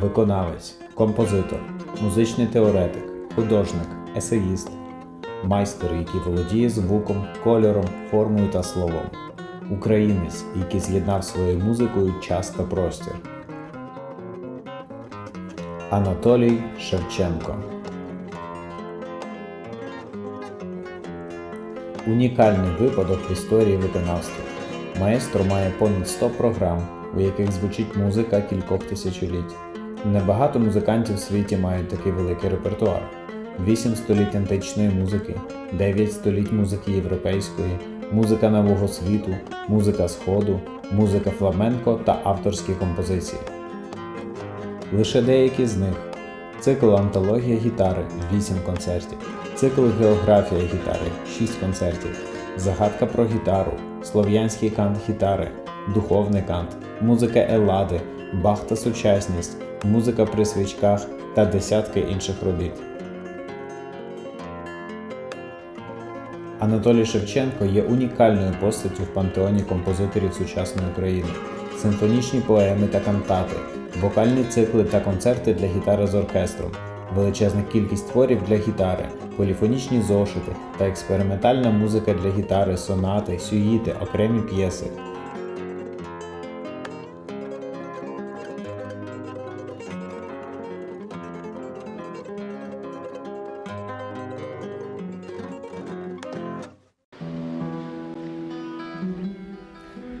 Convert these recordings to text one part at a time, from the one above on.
Виконавець, композитор, музичний теоретик, художник, есеїст, майстер, який володіє звуком, кольором, формою та словом. Українець, який з'єднав своєю музикою час та простір. Анатолій Шевченко. Унікальний випадок в історії виконавства. Маестро має понад 100 програм, у яких звучить музика кількох тисячоліть. Небагато музикантів в світі мають такий великий репертуар: 8 століть античної музики, 9 століть музики європейської, музика нового світу, музика Сходу, музика фламенко та авторські композиції. Лише деякі з них цикл Антологія гітари 8 концертів, цикл Географія гітари 6 концертів, Загадка про гітару, Слов'янський кант гітари, Духовний кант, музика Елади, Бах та сучасність, музика при свічках та десятки інших робіт. Анатолій Шевченко є унікальною постаттю в пантеоні композиторів сучасної України. Симфонічні поеми та кантати, вокальні цикли та концерти для гітари з оркестром, величезна кількість творів для гітари, поліфонічні зошити та експериментальна музика для гітари, сонати, сюїти, окремі п'єси.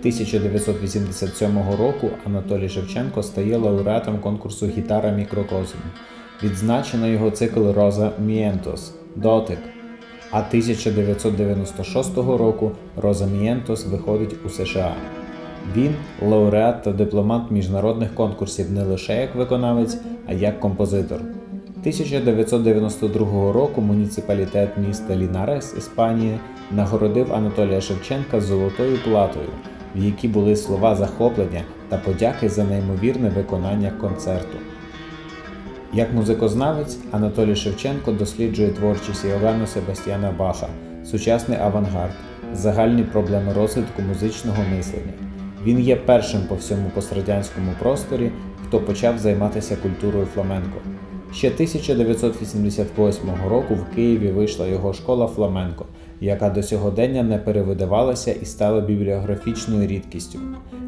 – 1987 року Анатолій Шевченко стає лауреатом конкурсу Гітара Мікрокосм. Відзначено його цикл Роза Мієнтос Дотик. А 1996 року Роза Мієнтос виходить у США. Він лауреат та дипломант міжнародних конкурсів не лише як виконавець, а як композитор. 1992 року муніципалітет міста Лінарес, Іспанія, нагородив Анатолія Шевченка золотою платою, в якій були слова захоплення та подяки за неймовірне виконання концерту. Як музикознавець, Анатолій Шевченко досліджує творчість Йоганна Себастьяна Баха, сучасний авангард, загальні проблеми розвитку музичного мислення. Він є першим по всьому пострадянському просторі, хто почав займатися культурою фламенко. Ще 1988 року в Києві вийшла його школа фламенко, яка до сьогодення не перевидавалася і стала бібліографічною рідкістю.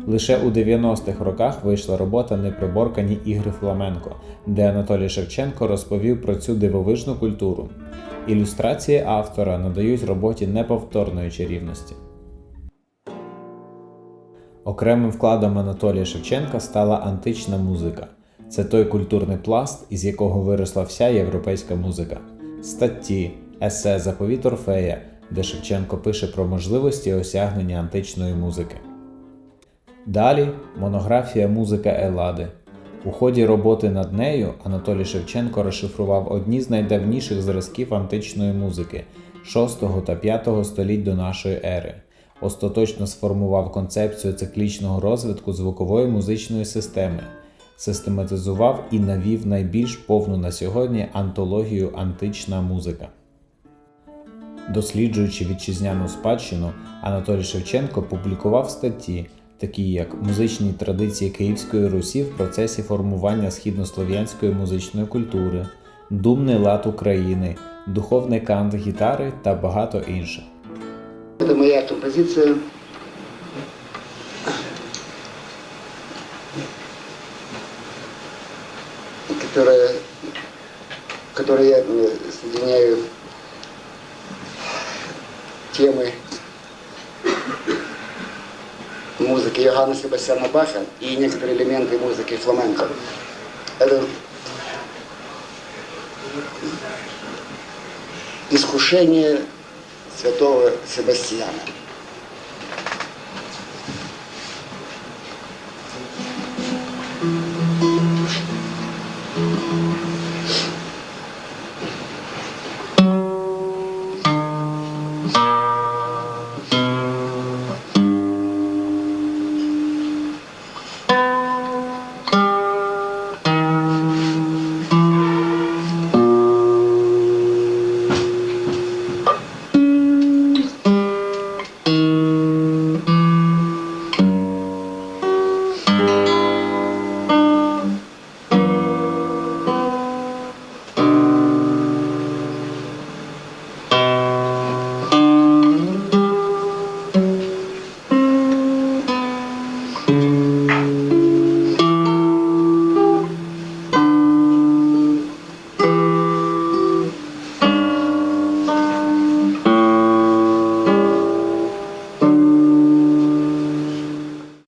Лише у 90-х роках вийшла робота Неприборкані ігри фламенко, де Анатолій Шевченко розповів про цю дивовижну культуру. Ілюстрації автора надають роботі неповторної чарівності. Окремим вкладом Анатолія Шевченка стала антична музика. Це той культурний пласт, із якого виросла вся європейська музика. Статті, есе Заповіт Орфея, де Шевченко пише про можливості осягнення античної музики. Далі монографія Музика Елади. У ході роботи над нею Анатолій Шевченко розшифрував одні з найдавніших зразків античної музики 6 та 5 століть до нашої ери. Остаточно сформував концепцію циклічного розвитку звукової музичної системи, систематизував і навів найбільш повну на сьогодні антологію антична музика. Досліджуючи вітчизняну спадщину, Анатолій Шевченко публікував статті, такі як Музичні традиції Київської Русі в процесі формування східнослов'янської музичної культури, Думний лад України, Духовний кант гітари та багато інших. Это моя композиция. Которая, в я э, соединяю темы музыки Йоганна Себастьяна Баха и некоторые элементы музыки фламенко. Это искушение святого Себастьяна.